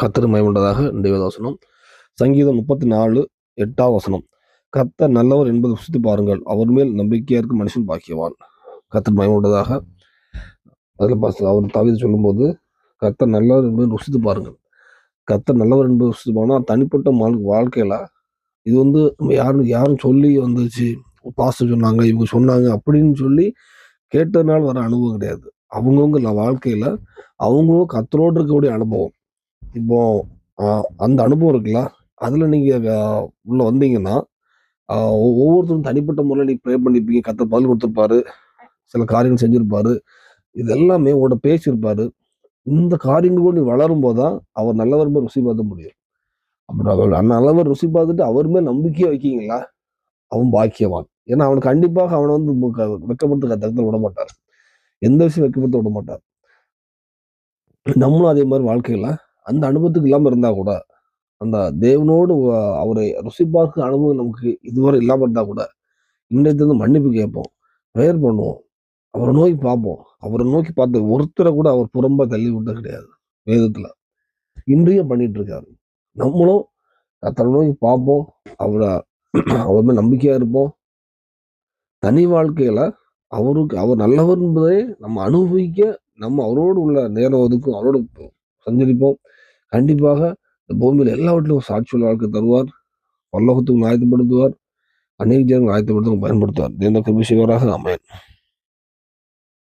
கத்தர் மயமுண்டதாக இன்றைய வசனம். சங்கீதம் முப்பத்தி நாலு எட்டாம் வசனம். கத்த நல்லவர் என்பதை ருசித்து பாருங்கள். அவர் மேல் நம்பிக்கையாக இருக்கும் மனுஷன் பாக்கியவான். கத்தர் மயமுண்டதாக அதில் பாஸ் அவர் தவிர சொல்லும்போது கத்த நல்லவர் என்பதை ருசித்து பாருங்கள். கத்த நல்லவர் என்பது ருசித்து பாருங்கன்னா தனிப்பட்ட வாழ்க்கையில் இது வந்து நம்ம யாரும் யாரும் சொல்லி வந்துச்சு பாஸ்டர் சொன்னாங்க இவங்க சொன்னாங்க அப்படின்னு சொல்லி கேட்டதுனால வர அனுபவம் கிடையாது. அவங்கவுங்க வாழ்க்கையில் அவங்களும் கத்தரோடு இருக்கக்கூடிய அனுபவம். இப்போ அந்த அனுபவம் இருக்குல்ல? அதில் நீங்கள் உள்ளே வந்தீங்கன்னா ஒவ்வொருத்தரும் தனிப்பட்ட முறையில் நீ ப்ரே பண்ணியிருப்பீங்க கத்த பதில் கொடுத்துருப்பாரு. சில காரியங்கள் செஞ்சுருப்பாரு. இது எல்லாமே உங்களோட பேசியிருப்பாரு. இந்த காரியங்களும் நீ வளரும் போதுதான் அவர் நல்லவர் மேல் ருசி பார்த்த முடியும். அப்புறம் அவர் நல்லவர் ருசி பார்த்துட்டு அவர் மேல் நம்பிக்கையை வைக்கீங்களா? அவன் பாக்கியவான். ஏன்னா அவன் கண்டிப்பாக அவனை வந்து வெக்கப்படுத்த க- விட மாட்டார். எந்த விஷயம் வெக்கப்படுத்த விட மாட்டார். நம்மளும் அதே மாதிரி வாழ்க்கையில் அந்த அனுபவத்துக்கு இல்லாமல் இருந்தால் கூட அந்த தேவனோடு அவரை ருசி பார்க்கும் அனுபவம் நமக்கு இதுவரை இல்லாமல் இருந்தால் கூட இன்றைக்கு வந்து மன்னிப்பு கேட்போம் பிரேயர் பண்ணுவோம் அவரை நோக்கி பார்ப்போம். அவரை நோக்கி பார்த்து ஒருத்தரை கூட அவர் புறம்ப தள்ளி விட்டது கிடையாது வேதத்தில். இன்றையும் பண்ணிட்டு இருக்காரு. நம்மளும் அத்தனை நோக்கி பார்ப்போம் அவரை அவர் மேல் நம்பிக்கையாக இருப்போம். தனி வாழ்க்கையில் அவருக்கு அவர் நல்லவர் என்பதை நம்ம அனுபவிக்க நம்ம அவரோடு உள்ள நேரம் ஒதுக்கும் அவரோடு சஞ்சரிப்போம் கண்டிப்பாக இந்த பூமியில் எல்லாவற்றிலும் சாட்சியுள்ள வாழ்க்கை தருவார். பல்லோகத்துக்கு ஆயத்தப்படுத்துவார். அநேக ஜனங்கள் ஆயத்தப்படுத்த பயன்படுத்துவார். தேர்ந்த கிருபி செய்வாராக. அமையன்